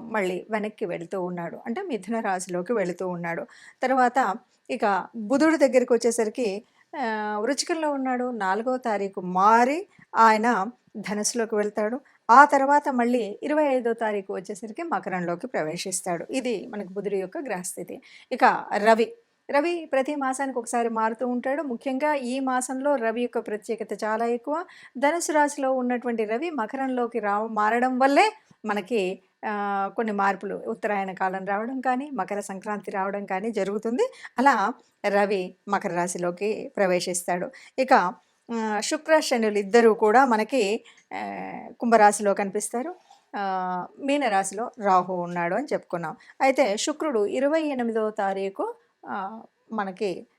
మళ్ళీ వెనక్కి వెళుతూ ఉన్నాడు. అంటే మిథున రాశిలోకి వెళుతూ ఉన్నాడు. తర్వాత ఇక బుధుడి దగ్గరికి వచ్చేసరికి వృచికంలో ఉన్నాడు. నాలుగో తారీఖు మారి ఆయన ధనస్సులోకి వెళ్తాడు. ఆ తర్వాత మళ్ళీ ఇరవై ఐదో తారీఖు వచ్చేసరికి మకరంలోకి ప్రవేశిస్తాడు. ఇది మనకు బుధుడి యొక్క గ్రహస్థితి. ఇక రవి రవి ప్రతి మాసానికి ఒకసారి మారుతూ ఉంటాడు. ముఖ్యంగా ఈ మాసంలో రవి యొక్క ప్రత్యేకత చాలా ఎక్కువ. ధనుసు రాశిలో ఉన్నటువంటి రవి మకరంలోకి రా మారడం వల్లే మనకి కొన్ని మార్పులు. ఉత్తరాయణ కాలం రావడం కానీ మకర సంక్రాంతి రావడం కానీ జరుగుతుంది. అలా రవి మకర రాశిలోకి ప్రవేశిస్తాడు. ఇక శుక్ర శనులు ఇద్దరూ కూడా మనకి కుంభరాశిలో కనిపిస్తారు. మీనరాశిలో రాహు ఉన్నాడు అని చెప్పుకున్నాం. అయితే శుక్రుడు ఇరవై ఎనిమిదవ తారీఖు మనకి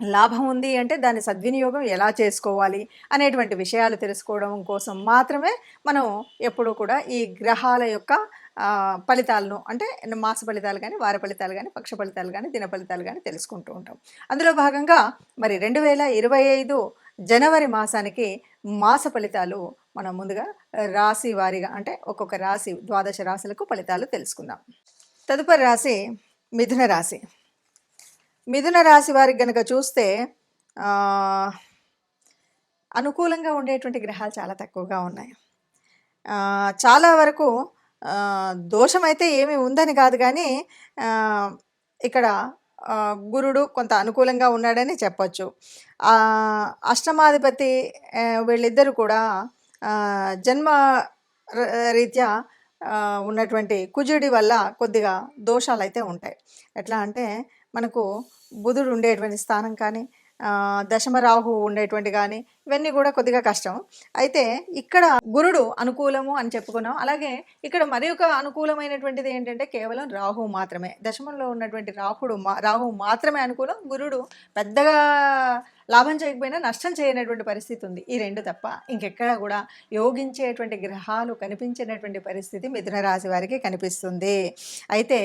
లాభం ఉంది అంటే దాని సద్వినియోగం ఎలా చేసుకోవాలి అనేటువంటి విషయాలు తెలుసుకోవడం కోసం మాత్రమే మనం ఎప్పుడూ కూడా ఈ గ్రహాల యొక్క ఫలితాలను అంటే మాస ఫలితాలు కానీ వార ఫలితాలు కానీ పక్ష ఫలితాలు కానీ దిన ఫలితాలు కానీ తెలుసుకుంటూ ఉంటాం. అందులో భాగంగా మరి రెండు వేల ఇరవై ఐదు జనవరి మాసానికి మాస ఫలితాలు మనం ముందుగా రాశి వారిగా అంటే ఒక్కొక్క రాశి ద్వాదశ రాశులకు ఫలితాలు తెలుసుకుందాం. తదుపరి రాశి మిథున రాశి. మిథున రాశి వారికి గనక చూస్తే అనుకూలంగా ఉండేటువంటి గ్రహాలు చాలా తక్కువగా ఉన్నాయి. చాలా వరకు దోషమైతే ఏమీ ఉందని కాదు కానీ ఇక్కడ గురుడు కొంత అనుకూలంగా ఉన్నాడని చెప్పచ్చు. అష్టమాధిపతి వీళ్ళిద్దరూ కూడా జన్మ ర- రీత్యా ఉన్నటువంటి కుజుడి వల్ల కొద్దిగా దోషాలు అయితే ఉంటాయి. ఎట్లా అంటే మనకు బుధుడు ఉండేటువంటి స్థానం కానీ దశమరాహు ఉండేటువంటి కానీ ఇవన్నీ కూడా కొద్దిగా కష్టం. అయితే ఇక్కడ గురుడు అనుకూలము అని చెప్పుకున్నాం. అలాగే ఇక్కడ మరి ఒక అనుకూలమైనటువంటిది ఏంటంటే కేవలం రాహు మాత్రమే. దశమంలో ఉన్నటువంటి రాహుడు మా రాహు మాత్రమే అనుకూలం. గురుడు పెద్దగా లాభం చేయకపోయినా నష్టం చేయనటువంటి పరిస్థితి ఉంది. ఈ రెండు తప్ప ఇంకెక్కడ కూడా యోగించేటువంటి గ్రహాలు కనిపించినటువంటి పరిస్థితి మిథున రాశి వారికి కనిపిస్తుంది. అయితే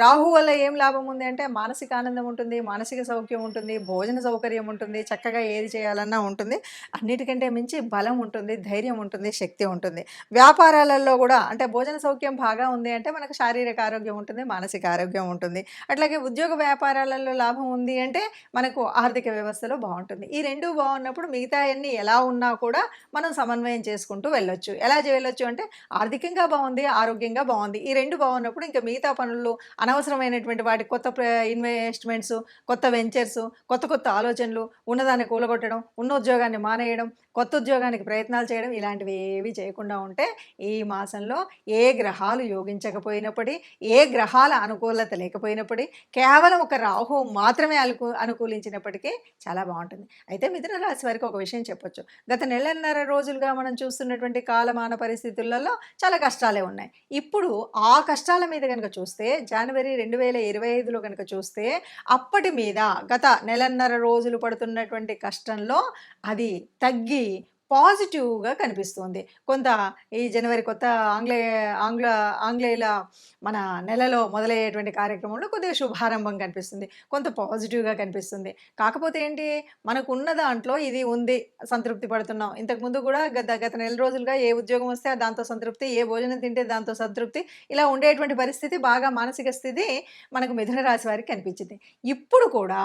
రాహు వల్ల ఏం లాభం ఉంది అంటే మానసిక ఆనందం ఉంటుంది మానసిక సౌఖ్యం ఉంటుంది భోజన సౌకర్యం ఉంటుంది చక్కగా ఏది చేయాలన్నా ఉంటుంది. అన్నిటికంటే మించి బలం ఉంటుంది ధైర్యం ఉంటుంది శక్తి ఉంటుంది. వ్యాపారాలలో కూడా అంటే భోజన సౌఖ్యం బాగా ఉంది అంటే మనకు శారీరక ఆరోగ్యం ఉంటుంది మానసిక ఆరోగ్యం ఉంటుంది. అట్లాగే ఉద్యోగ వ్యాపారాలలో లాభం ఉంది అంటే మనకు ఆర్థిక వ్యవస్థలో బాగుంటుంది. ఈ రెండు బాగున్నప్పుడు మిగతా అన్ని ఎలా ఉన్నా కూడా మనం సమన్వయం చేసుకుంటూ వెళ్ళొచ్చు. ఎలా వెళ్ళొచ్చు అంటే ఆర్థికంగా బాగుంది ఆరోగ్యంగా బాగుంది. ఈ రెండు బాగున్నప్పుడు ఇంకా మిగతా పనులు అనవసరమైనటువంటి వాటి కొత్త ఇన్వెస్ట్మెంట్స్ కొత్త వెంచర్స్ కొత్త కొత్త ఆలోచనలు ఉన్నదాన్ని కూలగొట్టడం ఉన్న ఉద్యోగాన్ని మానేయడం కొత్త ఉద్యోగానికి ప్రయత్నాలు చేయడం ఇలాంటివి ఏవి చేయకుండా ఉంటే ఈ మాసంలో ఏ గ్రహాలు యోగించకపోయినప్పటి ఏ గ్రహాల అనుకూలత లేకపోయినప్పటి కేవలం ఒక రాహు మాత్రమే అనుకూ అనుకూలించినప్పటికీ చాలా బాగుంటుంది. అయితే మిథున రాశి వారికి ఒక విషయం చెప్పొచ్చు. గత నెలన్నర రోజులుగా మనం చూస్తున్నటువంటి కాలమాన పరిస్థితులలో చాలా కష్టాలే ఉన్నాయి. ఇప్పుడు ఆ కష్టాల మీద కనుక చూస్తే జనవరి రెండు వేల ఇరవై ఐదులో కనుక చూస్తే అప్పటి మీద గత నెలన్నర రోజులు పడుతున్నటువంటి కష్టంలో అది తగ్గి పాజిటివ్గా కనిపిస్తుంది. కొంత ఈ జనవరి కొత్త ఆంగ్లేయ ఆంగ్ల ఆంగ్లేయుల మన నెలలో మొదలయ్యేటువంటి కార్యక్రమంలో కొద్దిగా శుభారంభం కనిపిస్తుంది. కొంత పాజిటివ్గా కనిపిస్తుంది. కాకపోతే ఏంటి? మనకు ఉన్న దాంట్లో ఇది ఉంది. సంతృప్తి పడుతున్నాం. ఇంతకుముందు కూడా గత గత నెల రోజులుగా ఏ ఉద్యోగం వస్తే దాంతో సంతృప్తి ఏ భోజనం తింటే దాంతో సంతృప్తి ఇలా ఉండేటువంటి పరిస్థితి బాగా మానసిక స్థితి మనకు మిథున రాశి వారికి కనిపించింది. ఇప్పుడు కూడా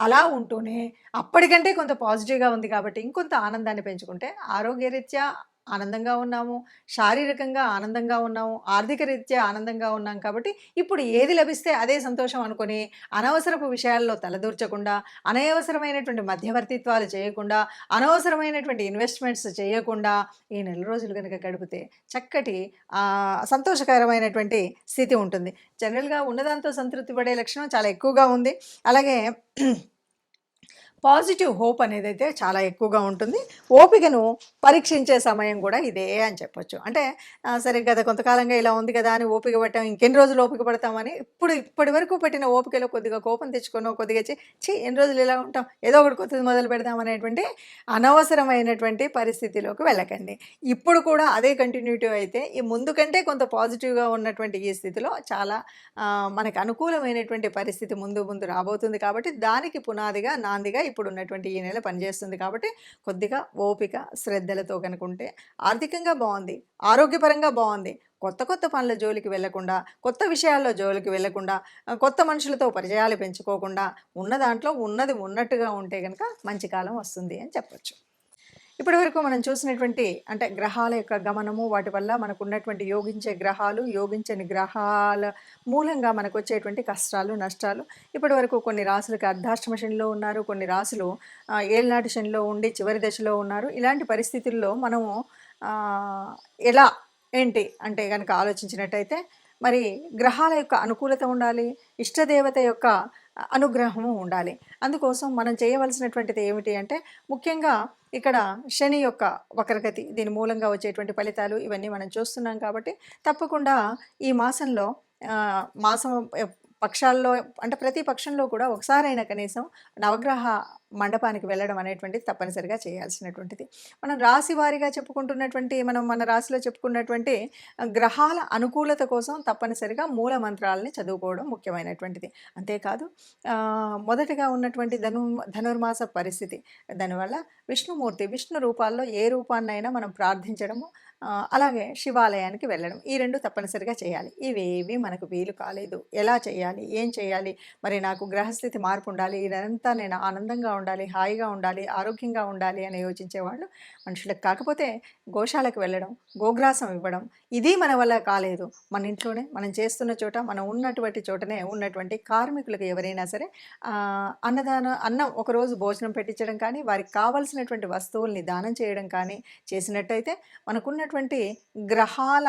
అలా ఉంటూనే అప్పటికంటే కొంత పాజిటివ్గా ఉంది కాబట్టి ఇంకొంత ఆనందాన్ని పెంచుకుంటే ఆరోగ్యరీత్యా ఆనందంగా ఉన్నాము శారీరకంగా ఆనందంగా ఉన్నాము ఆర్థిక రీత్యా ఆనందంగా ఉన్నాం కాబట్టి ఇప్పుడు ఏది లభిస్తే అదే సంతోషం అనుకొని అనవసరపు విషయాల్లో తలదూర్చకుండా అనవసరమైనటువంటి మధ్యవర్తిత్వాలు చేయకుండా అనవసరమైనటువంటి ఇన్వెస్ట్మెంట్స్ చేయకుండా ఈ నెల రోజులు కనుక గడిపితే చక్కటి సంతోషకరమైనటువంటి స్థితి ఉంటుంది. జనరల్గా ఉన్నదాంతో సంతృప్తి పడే లక్షణం చాలా ఎక్కువగా ఉంది. అలాగే పాజిటివ్ హోప్ అనేది అయితే చాలా ఎక్కువగా ఉంటుంది. ఓపికను పరీక్షించే సమయం కూడా ఇదే అని చెప్పొచ్చు. అంటే సరే గత కొంతకాలంగా ఇలా ఉంది కదా అని ఓపిక పట్టాం ఇంకెన్ని రోజులు ఓపిక పడతామని ఇప్పుడు ఇప్పటి వరకు పెట్టిన ఓపికలో కొద్దిగా కోపం తెచ్చుకొని కొద్దిగా చి ఛీ, ఎన్ని రోజులు ఇలా ఉంటాం ఏదో ఒకటి కొత్తది మొదలు పెడదాం అనేటువంటి అనవసరమైనటువంటి పరిస్థితిలోకి వెళ్ళకండి. ఇప్పుడు కూడా అదే కంటిన్యూటీ అయితే ఈ ముందు కంటే కొంత పాజిటివ్గా ఉన్నటువంటి ఈ స్థితిలో చాలా మనకు అనుకూలమైనటువంటి పరిస్థితి ముందు ముందు రాబోతుంది కాబట్టి దానికి పునాదిగా నాందిగా ఇప్పుడు ఉన్నటువంటి ఈ నెల పనిచేస్తుంది కాబట్టి కొద్దిగా ఓపిక శ్రద్ధలతో కనుకుంటే ఆర్థికంగా బాగుంది ఆరోగ్యపరంగా బాగుంది. కొత్త కొత్త పనుల జోలికి వెళ్ళకుండా కొత్త విషయాల్లో జోలికి వెళ్ళకుండా కొత్త మనుషులతో పరిచయాలు పెంచుకోకుండా ఉన్న దాంట్లో ఉన్నది ఉన్నట్టుగా ఉంటే కనుక మంచి కాలం వస్తుంది అని చెప్పొచ్చు. ఇప్పటి వరకు మనం చూసినటువంటి అంటే గ్రహాల యొక్క గమనము వాటి వల్ల మనకు ఉన్నటువంటి యోగించే గ్రహాలు యోగించని గ్రహాల మూలంగా మనకు వచ్చేటువంటి కష్టాలు నష్టాలు. ఇప్పటి వరకు కొన్ని రాసులకు అర్ధాష్టమ శనిలో ఉన్నారు కొన్ని రాసులు ఆ, ఏళ్ళనాటి శనిలో ఉండి చివరి దశలో ఉన్నారు. ఇలాంటి పరిస్థితుల్లో మనము ఎలా ఏంటి అంటే కనుక ఆలోచించినట్టయితే మరి గ్రహాల యొక్క అనుకూలత ఉండాలి ఇష్టదేవత యొక్క అనుగ్రహము ఉండాలి. అందుకోసం మనం చేయవలసినటువంటిది ఏమిటి అంటే ముఖ్యంగా ఇక్కడ శని యొక్క వక్రగతి దీని మూలంగా వచ్చేటువంటి ఫలితాలు ఇవన్నీ మనం చూస్తున్నాం కాబట్టి తప్పకుండా ఈ మాసంలో మాసం పక్షాల్లో అంటే ప్రతి పక్షంలో కూడా ఒకసారైనా కనీసం నవగ్రహ మండపానికి వెళ్ళడం అనేటువంటిది తప్పనిసరిగా చేయాల్సినటువంటిది. మనం రాశి వారిగా చెప్పుకుంటున్నటువంటి మనం మన రాశిలో చెప్పుకున్నటువంటి గ్రహాల అనుకూలత కోసం తప్పనిసరిగా మూల మంత్రాలని చదువుకోవడం ముఖ్యమైనటువంటిది. అంతేకాదు మొదటగా ఉన్నటువంటి ధను ధనుర్మాస పరిస్థితి. దానివల్ల విష్ణుమూర్తి విష్ణు రూపాల్లో ఏ రూపాన్నైనా మనం ప్రార్థించడము అలాగే శివాలయానికి వెళ్ళడం. ఈ రెండు తప్పనిసరిగా చేయాలి. ఇవేవి మనకు వీలు కాలేదు. ఎలా చేయాలి? ఏం చేయాలి? మరి నాకు గ్రహస్థితి మార్పు ఉండాలి. ఇదంతా నేను ఆనందంగా ఉండాలి హాయిగా ఉండాలి ఆరోగ్యంగా ఉండాలి అని యోచించేవాళ్ళు మనుషులకు. కాకపోతే గోశాలకు వెళ్ళడం గోగ్రాసం ఇవ్వడం ఇది మన వల్ల కాలేదు. మన ఇంట్లోనే మనం చేస్తున్న చోట మనం ఉన్నటువంటి చోటనే ఉన్నటువంటి కార్మికులకు ఎవరైనా సరే అన్నదానం అన్నం ఒకరోజు భోజనం పెట్టించడం కానీ వారికి కావలసినటువంటి వస్తువుల్ని దానం చేయడం కానీ చేసినట్టయితే మనకున్నటువంటి గ్రహాల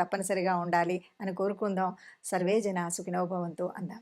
తప్పనిసరిగా ఉండాలి అని కోరుకుందాం. సర్వే జన సుఖినోభవంతు అందాం